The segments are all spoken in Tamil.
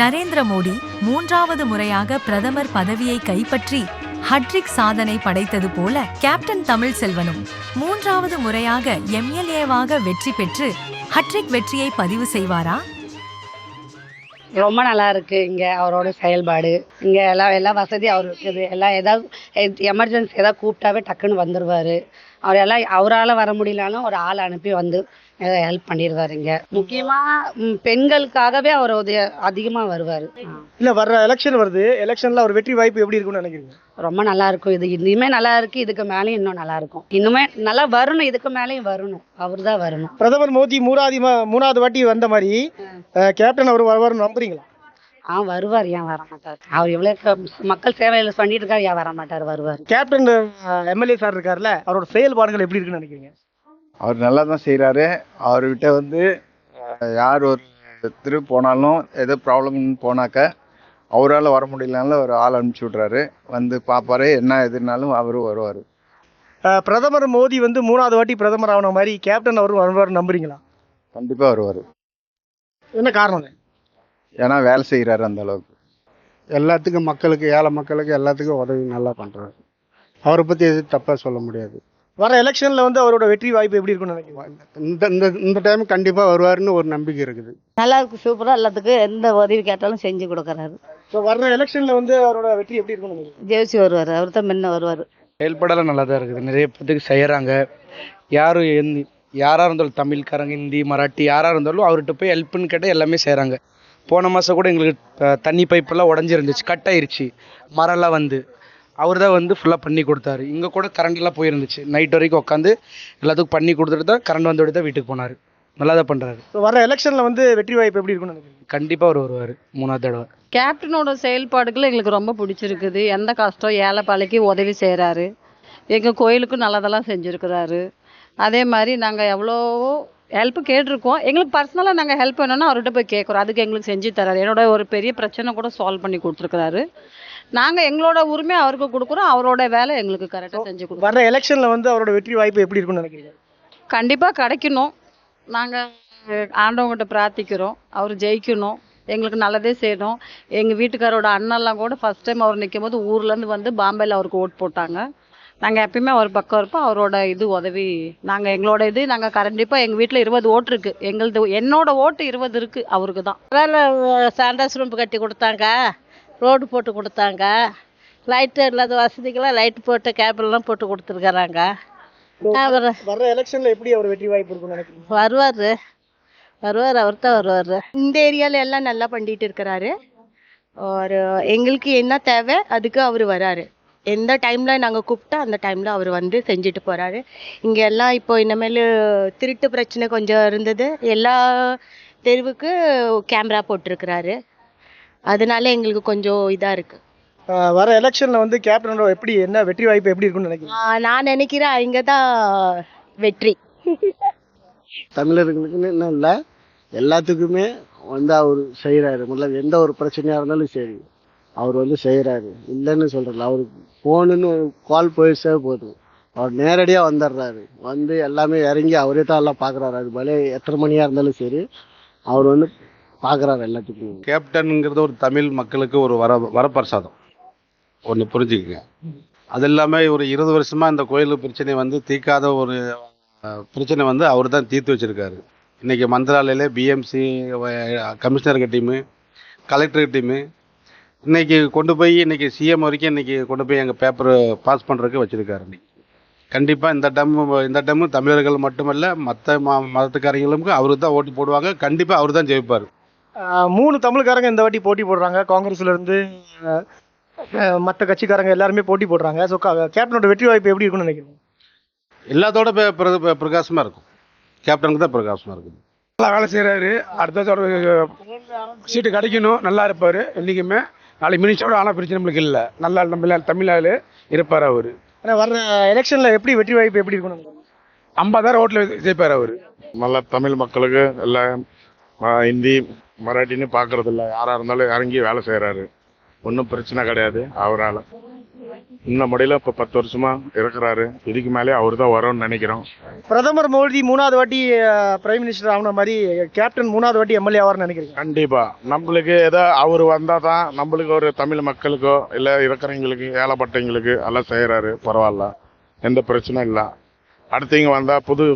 நரேந்திர மோடி மூன்றாவது முறையாக பிரதமர் பதவியை கைப்பற்றி ஹட்ரிக் சாதனை படைத்தது போல கேப்டன் தமிழ் செல்வனும் மூன்றாவது முறையாக எம்எல்ஏவாக வெற்றி பெற்று ஹட்ரிக் வெற்றியை பதிவு செய்வாரா? ரொம்ப நல்லா இருக்கு. இங்க அவரோட செயல்பாடு. இங்க எல்லாம் எல்லா வசதியும் அவருக்கு இருக்குது. எல்லாம் ஏதாவது எமர்ஜென்சி ஏதாவது கூப்பிட்டாவே டக்குன்னு வந்துருவாரு. அவர் எல்லாம் அவரால் வர முடியலனாலும் ஒரு ஆள் அனுப்பி வந்து ஹெல்ப் பண்ணிடுவாரு இங்க. முக்கியமா ம், பெண்களுக்காகவே அவர் உதய அதிகமா வருவாரு. இல்ல வர்ற எலெக்ஷன் வருது. எலெக்ஷன்ல அவர் வெற்றி வாய்ப்பு எப்படி இருக்கும்னு நினைக்கிறீங்க? ரொம்ப நல்லா இருக்கும். இது இனிமே நல்லா இருக்கு. இதுக்கு மேலேயும் இன்னும் நல்லா இருக்கும். இன்னுமே நல்லா வரணும். இதுக்கு மேலேயும் வரணும். அவர் தான் வரணும். பிரதமர் மோடி மூணாவது மூணாவது வாட்டி வந்த மாதிரி கேப்டன் அவர் வருவார்னு நம்புறீங்களா? ஆ வருவார் ஏன் வர மாட்டார் அவர் எவ்வளவு மக்கள் சேவையில் பண்ணிட்டு இருக்காரு ஏன் வர மாட்டார் வருவார்? கேப்டன் எம்எல்ஏ சார் இருக்கார்ல அவரோட செயல்பாடுகள் எப்படி இருக்குன்னு நினைக்கிறீங்க? அவர் நல்லா தான் செய்கிறாரு அவர்கிட்ட வந்து யார் ஒரு திரு போனாலும் எது ப்ராப்ளம்னு போனாக்க அவரால் வர முடியலனாலும் ஒரு ஆள் அனுப்பிச்சி விட்றாரு. வந்து பார்ப்பாரு என்ன எதுனாலும் அவரும் வருவார். பிரதமர் மோடி வந்து மூணாவது வாட்டி பிரதமர் ஆன மாதிரி கேப்டன் அவரும் வருவார்னு நம்புறீங்களா? கண்டிப்பாக வருவார். என்ன காரணம்? ஏன்னா வேலை செய்கிறாரு அந்த அளவுக்கு. எல்லாத்துக்கும் மக்களுக்கு ஏழை மக்களுக்கு எல்லாத்துக்கும் உதவி நல்லா பண்ணுறாரு அவரை பற்றி எதுவும் தப்பாக சொல்ல முடியாது. வர எலெக்ஷன்ல வந்து அவரோட வெற்றி வாய்ப்பு எப்படி இருக்கும்னு நினைக்கிறீங்க? இந்த இந்த இந்த டைம் கண்டிப்பாக வருவாருன்னு ஒரு நம்பிக்கை இருக்குது. நல்லா இருக்கு சூப்பரா எல்லாத்துக்கும் எந்த உதவி கேட்டாலும் செஞ்சு கொடுக்கறாரு. ஸோ வர்ற எலெக்ஷன்ல வந்து அவரோட வெற்றி எப்படி இருக்கும்னு நினைக்கிறீங்க? ஜெயிச்சு வருவார் அவர் தான் முன்ன வருவார். செயல்பாடெல்லாம் நல்லா தான் இருக்குது. நிறைய பேத்துக்கு செய்கிறாங்க யாரும் எந்த யாராக இருந்தாலும் தமிழ்காரங்க ஹிந்தி மராட்டி யாராக இருந்தாலும் அவர்கிட்ட போய் ஹெல்ப்னு கேட்டால் எல்லாமே செய்கிறாங்க போன மாதம் கூட எங்களுக்கு தண்ணி பைப்பெல்லாம் உடஞ்சிருந்துச்சு கட் ஆயிருச்சு மரம்லாம் வந்து அவர் தான் வந்து ஃபுல்லாக பண்ணி கொடுத்தாரு. இங்கே கூட கரண்ட்லாம் போயிருந்துச்சு. நைட் வரைக்கும் உட்காந்து எல்லாத்துக்கும் பண்ணி கொடுத்துட்டு தான் கரண்ட் வந்தோடய தான் வீட்டுக்கு போனார். நல்லா தான் பண்ணுறாரு வர எலெக்ஷன்ல வந்து வெற்றி வாய்ப்பு எப்படி இருக்கும்னு கண்டிப்பாக அவர் வருவார் மூணாவது தடவை. கேப்டனோட செயல்பாடுகள் எங்களுக்கு ரொம்ப பிடிச்சிருக்குது. எந்த கஷ்டம்? ஏழை பாலைக்கு உதவி செய்கிறாரு எங்கள் கோயிலுக்கும் நல்லதெல்லாம் செஞ்சுருக்கிறாரு. அதே மாதிரி நாங்கள் எவ்வளவோ ஹெல்ப் கேட்டிருக்கோம். எங்களுக்கு பர்சனலாக நாங்கள் ஹெல்ப் வேணும்னா அவர்கிட்ட போய் கேட்குறோம் அதுக்கு எங்களுக்கு செஞ்சு தராரு. என்னோட ஒரு பெரிய பிரச்சனை கூட சால்வ் பண்ணி கொடுத்துருக்குறாரு. நாங்கள் எங்களோட உரிமை அவருக்கு கொடுக்குறோம். அவரோட வேலை எங்களுக்கு கரெக்டாக செஞ்சு கொடுக்குறோம். வர்ற எலெக்ஷன்ல வந்து அவரோட வெற்றி வாய்ப்பு எப்படி இருக்கும்னு நினைக்கிறீங்க? கண்டிப்பாக கிடைக்கணும். நாங்கள் ஆண்டவங்கிட்ட பிரார்த்திக்கிறோம். அவர் ஜெயிக்கணும். எங்களுக்கு நல்லதே செய்யணும். எங்கள் வீட்டுக்காரோட அண்ணெல்லாம் கூட ஃபர்ஸ்ட் டைம் அவர் நிற்கும் போது ஊர்லேருந்து வந்து பாம்பேல அவருக்கு ஓட் போட்டாங்க. நாங்கள் எப்பயுமே அவர் பக்கம் இருப்போம் அவரோட இது உதவி. நாங்கள் எங்களோட இது நாங்கள் கண்டிப்பாக எங்கள் வீட்டில் இருபது ஓட்டு இருக்குது எங்களது என்னோட ஓட்டு இருபது இருக்குது அவருக்கு தான் வேலை சாண்டாஸ் ரூம் கட்டி கொடுத்தாங்க ரோடு போட்டு கொடுத்தாங்க. லைட்டு இல்லாத வசதிக்கெல்லாம் லைட் போட்டு கேபிள்லாம் போட்டு கொடுத்துருக்குறாங்க. அவர் வர்ற எலெக்ஷன்ல எப்படி அவர் வெற்றி வாய்ப்பு இருக்கும்னு நினைக்கிறீங்க? வருவார். வருவார் அவர் தான் வருவார். இந்த ஏரியால எல்லாம் நல்லா பண்ணிட்டு இருக்கிறாரு. ஒரு எங்களுக்கு என்ன தேவை அதுக்கு அவர் வராரு. எந்த டைம்ல நாங்க கூப்பிட்டா அந்த டைம்ல அவர் வந்து செஞ்சுட்டு போறாரு. இங்க எல்லாம் இப்போ இனிமேல் திருட்டு பிரச்சனை கொஞ்சம் இருந்தது. எல்லா தெருவுக்கு கேமரா போட்டிருக்கிறாரு. அதனால எங்களுக்கு கொஞ்சம் இதா இருக்கு. அஹ், வர எலெக்ஷன்ல வந்து கேப்டனோட எப்படி என்ன வெற்றி வாய்ப்பு எப்படி இருக்கும்னு நினைக்கிறீங்க? ஆஹ் நான் நினைக்கிறேன் இங்க தான் வெற்றி. தமிழர்களுக்குன்னு இன்னும் இல்லை எல்லாத்துக்குமே வந்து அவர் செய்கிறாரு முதல்ல எந்த ஒரு பிரச்சனையாக இருந்தாலும் சரி. அவர் வந்து செய்கிறாரு இல்லைன்னு சொல்கிறல அவருக்கு ஃபோனுன்னு ஒரு கால் போயிடுச்சே போதும். அவர் நேரடியாக வந்துடுறாரு. வந்து எல்லாமே இறங்கி அவரே தான் எல்லாம் பார்க்குறாரு. அது பலே எத்தனை மணியாக இருந்தாலும் சரி அவர் வந்து பார்க்குறாரு எல்லாத்துக்கும். கேப்டனுங்கிறது ஒரு தமிழ் மக்களுக்கு ஒரு வர வரப்பிரசாதம். ஒன்று புரிஞ்சுக்கங்க. அது இல்லாமல் ஒரு இருபது வருஷமாக இந்த கோயில் பிரச்சனை வந்து தீர்க்காத ஒரு பிரச்சனை வந்து அவர் தான் தீர்த்து வச்சுருக்காரு. இன்றைக்கி மந்திராலயில் BMC commissioner team collector team இன்னைக்கு கொண்டு போய் இன்னைக்கு சிஎம் வரைக்கும் இன்னைக்கு கொண்டு போய் எங்கள் பேப்பர் பாஸ் பண்ணுறதுக்கு வச்சிருக்காரு. இன்னைக்கு கண்டிப்பாக இந்த டம் இந்த டம்மு தமிழர்கள் மட்டுமல்ல மற்ற ம மதத்துக்காரங்களுக்கும் அவரு தான் ஓட்டு போடுவாங்க. கண்டிப்பாக அவர் தான் ஜெயிப்பார். மூணு தமிழ்காரங்க இந்த வாட்டி போட்டி போடுறாங்க. காங்கிரஸ்ல இருந்து அஹ், அஹ், மத்த கட்சிக்காரங்க எல்லாருமே போட்டி போடுறாங்க. ஸோ கேப்டனோட வெற்றி வாய்ப்பு எப்படி இருக்கும்னு நினைக்கிறீங்க? எல்லாத்தோட பெ- பிர- பிர- பிரகாசமா இருக்கும். கேப்டனுக்கு தான் பிரகாசமா இருக்குது. நல்லா வேலை செய்கிறாரு அடுத்த சீட்டு கிடைக்கணும். நல்லா இருப்பார். என்றைக்குமே நாளைக்கு மினிஸ்டரோட ஆனால் பிரச்சனை நம்மளுக்கு இல்லை. நல்லா நம்ம தமிழால் இருப்பார் அவர். ஆனா வர்ற எலெக்ஷன்ல எப்படி வெற்றி வாய்ப்பு எப்படி நினைக்கிறீங்க ஐம்பதாயிரம் ஓட்டில் ஜெயிப்பார் அவர். நல்லா தமிழ் மக்களுக்கு எல்லாம் ஹிந்தி மராட்டின்னு பார்க்கறது இல்ல யாராக இருந்தாலும் இறங்கி வேலை செய்கிறாரு ஒன்றும் பிரச்சனை கிடையாது அவரால். இன்னும் முடியல இப்போ பத்து வருஷமா இருக்கிறாரு. இதுக்கு மேலே அவர் தான் வரும்னு நினைக்கிறோம். பிரதமர் மோடி மூணாவது வாட்டி பிரைம் மினிஸ்டர் ஆகுன மாதிரி கேப்டன் மூணாவது வாட்டி எம்எல்ஏ ஆவார்னு நினைக்கிறீங்க? கண்டிப்பா. நம்மளுக்கு ஏதோ அவர் வந்தால் தான் நம்மளுக்கு ஒரு தமிழ் மக்களுக்கோ இல்லை இருக்கிறவங்களுக்கு ஏழைப்பட்டவங்களுக்கு எல்லாம் செய்கிறாரு பரவாயில்ல. எந்த பிரச்சனையும் இல்லை. அடுத்தவங்க வந்தால் புது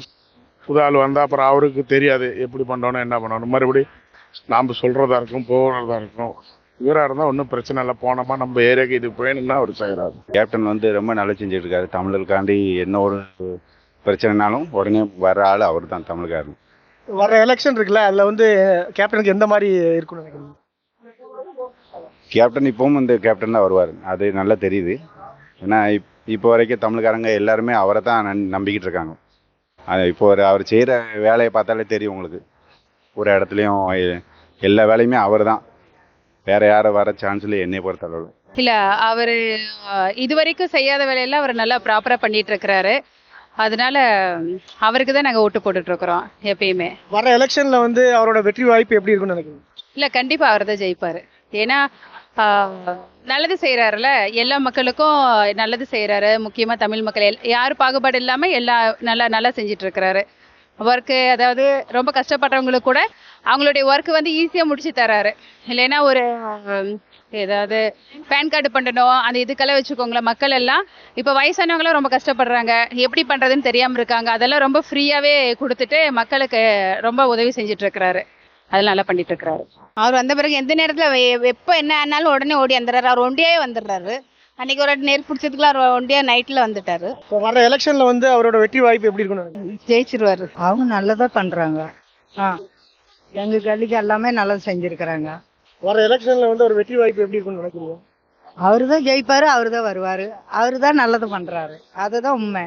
புது ஆள் வந்தால் அப்புறம் அவருக்கு தெரியாது. எப்படி பண்ணணும் என்ன பண்ணணும் மறுபடி நாம் சொல்கிறதா இருக்கும் போகிறதா இருக்கும். இவராக இருந்தால் ஒன்றும் பிரச்சனை இல்லை. போனோமா நம்ம ஏரியாவுக்கு இது வேணும்னா அவர் செய்கிறாரு கேப்டன் வந்து ரொம்ப நல்லா செஞ்சுட்டு இருக்காரு தமிழருக்காண்டி என்ன ஒரு பிரச்சனைனாலும் உடனே வர ஆள் அவர் தான் தமிழ்காரன். வர எலெக்ஷன் இருக்குல்ல அதுல வந்து கேப்டனுக்கு எந்த மாதிரி இருக்கும்னு நினைக்கிறீங்க? கேப்டன் இப்பவும் இந்த கேப்டன் தான் வருவார். அது நல்லா தெரியுது. ஏன்னா இப் இப்போ வரைக்கும் தமிழ்காரங்க எல்லாருமே அவரை தான் நன்- நம்பிக்கிட்டு இருக்காங்க. அது இப்போ ஒரு அவர் செய்கிற வேலையை பார்த்தாலே தெரியும் உங்களுக்கு. ஒரு இடத்துலையும் எல்லா வேலையுமே அவர் தான் வேற யாரும் வர சான்ஸ் இல்லை என்னை பொறுத்தளவு. இல்ல அவரு அஹ், இதுவரைக்கும் செய்யாத வேலையெல்லாம் அவர் நல்லா ப்ராப்பரா பண்ணிட்டு இருக்கிறாரு. அதனால அவருக்கு தான் நாங்க ஓட்டு போட்டுட்டு இருக்கிறோம் எப்பயுமே. வர எலெக்ஷன்ல வந்து அவரோட வெற்றி வாய்ப்பு எப்படி இருக்கும்னு நினைக்கிறீங்க? இல்ல கண்டிப்பா அவர் தான் ஜெயிப்பாரு. ஏன்னா ஆஹ், நல்லது செய்யறாருல எல்லா மக்களுக்கும் நல்லது செய்யறாரு முக்கியமா தமிழ் மக்கள் எல்- யார் பாகுபாடு இல்லாம எல்லா நல்லா நல்லா செஞ்சுட்டு இருக்கிறாரு. ஒர்க்கு அதாவது ரொம்ப கஷ்டப்படுறவங்களுக்கு கூட அவங்களுடைய ஒர்க்கு வந்து ஈஸியாக முடிச்சு தராரு. இல்லைன்னா ஒரு ஏதாவது பேன் கார்டு பண்ணணும் அந்த இதுக்கெல்லாம் வச்சுக்கோங்களேன். மக்கள் எல்லாம் இப்போ வயசானவங்களாம் ரொம்ப கஷ்டப்படுறாங்க. எப்படி பண்ணுறதுன்னு தெரியாமல் இருக்காங்க. அதெல்லாம் ரொம்ப ஃப்ரீயாகவே கொடுத்துட்டு மக்களுக்கு ரொம்ப உதவி செஞ்சுட்டு இருக்கிறாரு அதெல்லாம் நல்லா பண்ணிட்டு இருக்கிறாரு அவர் வந்த பிறகு எந்த நேரத்தில் எப்போ என்ன ஆனாலும் உடனே ஓடி வந்துடுறாரு. அவர் ஒண்டியாவே வந்துடுறாரு. அன்னைக்கு ஒரு பிடிச்சதுக்குள்ள அவர் ஒண்டியா நைட்டில் வந்துட்டாரு. இப்போ வர எலெக்ஷன்ல வந்து அவரோட வெற்றி வாய்ப்பு எப்படி நினைக்கிறீங்க? ஜெயிச்சிருவாரு. அவங்க நல்லதா பண்றாங்க. ஆ. எங்க கல்விக்கு எல்லாமே நல்லது செஞ்சிருக்கிறாங்க. வர எலெக்ஷன்ல வந்து ஒரு வெற்றி வாய்ப்பு எப்படி இருக்கும்னு நினைக்கிறீங்க? அவரு தான் ஜெயிப்பாரு அவரு தான் வருவாரு. அவரு தான் நல்லது பண்றாரு. அதுதான் உண்மை.